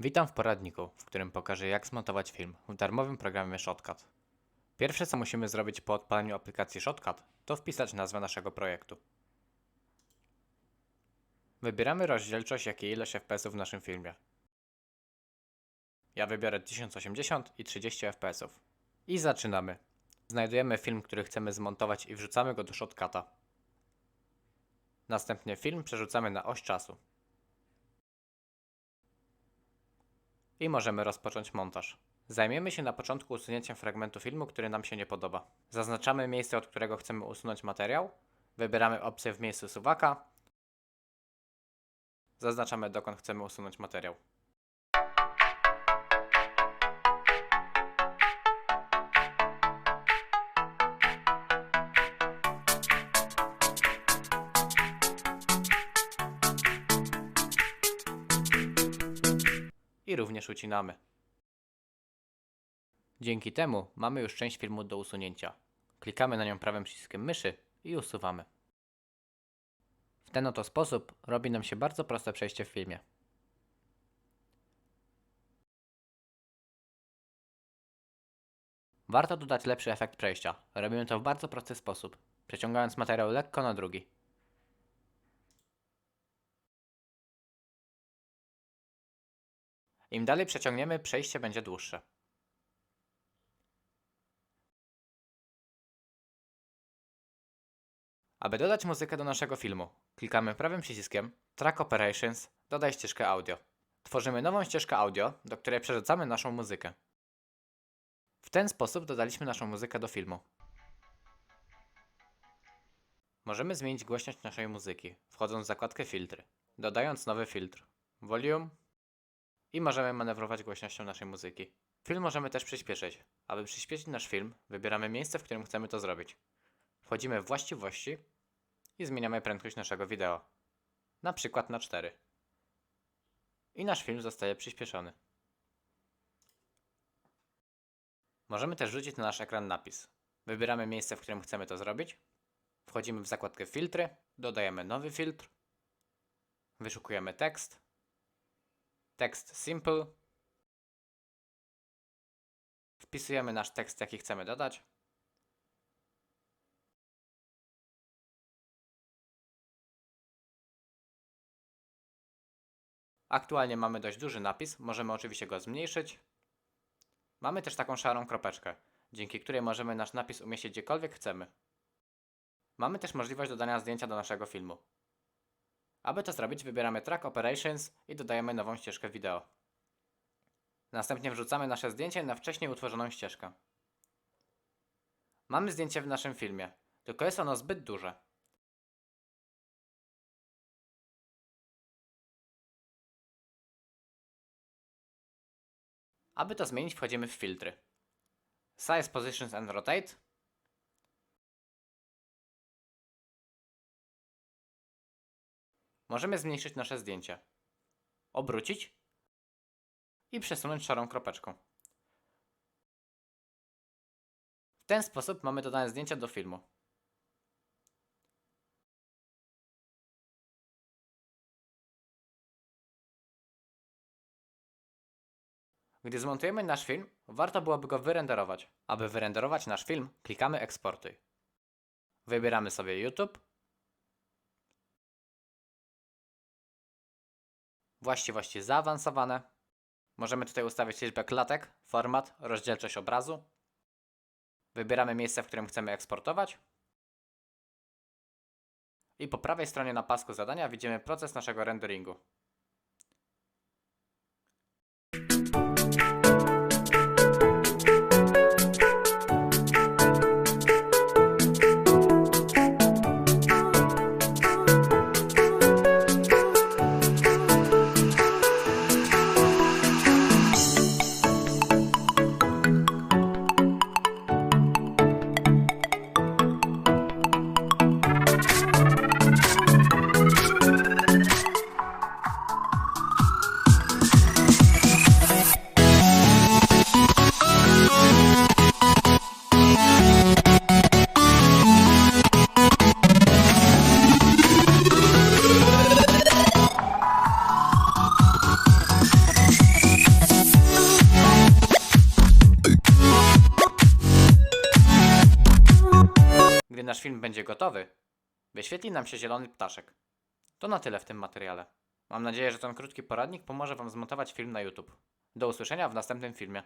Witam w poradniku, w którym pokażę jak zmontować film w darmowym programie Shotcut. Pierwsze co musimy zrobić po odpaleniu aplikacji Shotcut to wpisać nazwę naszego projektu. Wybieramy rozdzielczość jak i ilość fps w naszym filmie. Ja wybiorę 1080 i 30 fps. I zaczynamy. Znajdujemy film, który chcemy zmontować i wrzucamy go do Shotcuta. Następnie film przerzucamy na oś czasu. I możemy rozpocząć montaż. Zajmiemy się na początku usunięciem fragmentu filmu, który nam się nie podoba. Zaznaczamy miejsce, od którego chcemy usunąć materiał. Wybieramy opcję w miejscu suwaka. Zaznaczamy dokąd chcemy usunąć materiał. I również ucinamy. Dzięki temu mamy już część filmu do usunięcia. Klikamy na nią prawym przyciskiem myszy i usuwamy. W ten oto sposób robi nam się bardzo proste przejście w filmie. Warto dodać lepszy efekt przejścia. Robimy to w bardzo prosty sposób, przeciągając materiał lekko na drugi. Im dalej przeciągniemy, przejście będzie dłuższe. Aby dodać muzykę do naszego filmu, klikamy prawym przyciskiem Track Operations, dodaj ścieżkę audio. Tworzymy nową ścieżkę audio, do której przerzucamy naszą muzykę. W ten sposób dodaliśmy naszą muzykę do filmu. Możemy zmienić głośność naszej muzyki, wchodząc w zakładkę filtry, dodając nowy filtr, volume i możemy manewrować głośnością naszej muzyki. Film możemy też przyspieszyć. Aby przyspieszyć nasz film, wybieramy miejsce, w którym chcemy to zrobić. Wchodzimy w właściwości i zmieniamy prędkość naszego wideo. Na przykład na 4. I nasz film zostaje przyspieszony. Możemy też rzucić na nasz ekran napis. Wybieramy miejsce, w którym chcemy to zrobić. Wchodzimy w zakładkę filtry, dodajemy nowy filtr, wyszukujemy tekst, tekst simple, wpisujemy nasz tekst, jaki chcemy dodać, Aktualnie mamy dość duży napis, możemy oczywiście go zmniejszyć. Mamy też taką szarą kropeczkę, dzięki której możemy nasz napis umieścić gdziekolwiek chcemy. Mamy też możliwość dodania zdjęcia do naszego filmu. Aby to zrobić, wybieramy Track Operations i dodajemy nową ścieżkę wideo. Następnie wrzucamy nasze zdjęcie na wcześniej utworzoną ścieżkę. Mamy zdjęcie w naszym filmie, tylko jest ono zbyt duże. Aby to zmienić, wchodzimy w filtry. Size, Positions and Rotate. Możemy zmniejszyć nasze zdjęcie. Obrócić i przesunąć szarą kropeczką. W ten sposób mamy dodane zdjęcia do filmu. Gdy zmontujemy nasz film, warto byłoby go wyrenderować. Aby wyrenderować nasz film, klikamy Eksportuj. Wybieramy sobie YouTube. Właściwości zaawansowane. Możemy tutaj ustawić liczbę klatek, format, rozdzielczość obrazu. Wybieramy miejsce, w którym chcemy eksportować. I po prawej stronie na pasku zadania widzimy proces naszego renderingu. Film będzie gotowy, wyświetli nam się zielony ptaszek. To na tyle w tym materiale. Mam nadzieję, że ten krótki poradnik pomoże Wam zmontować film na YouTube. Do usłyszenia w następnym filmie.